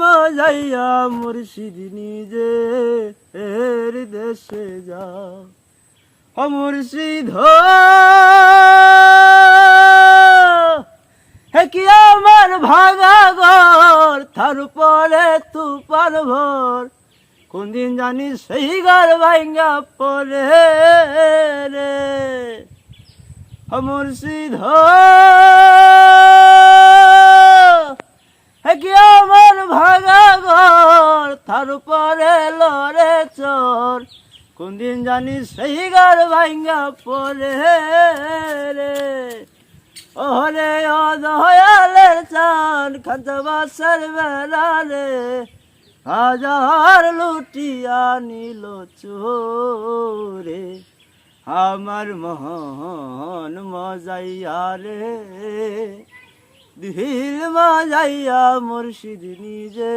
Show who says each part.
Speaker 1: মজাইয়া মুর্শিদ নিজে এর দেশে যা। ও মুর্শিদ, হে। কি আমার ভাগা ঘর, তার পরে তু ভর। কোন দিন জানি সেই ঘর ভাঙ্গা পরে রে। মুর্শিদ হে কি আমার ভাগা ঘর তার পরে লরে চর। কোন দিন জানি সেই ঘর ভাঙ্গা পরে রে। ওরে অদয়ালের চান খান্তবাসের রে। হাজার লুটিয়া নিল চোরে। আমার মহন মজাইয়া রে। দিল মজাইয়া মুর্শিদ নিজে।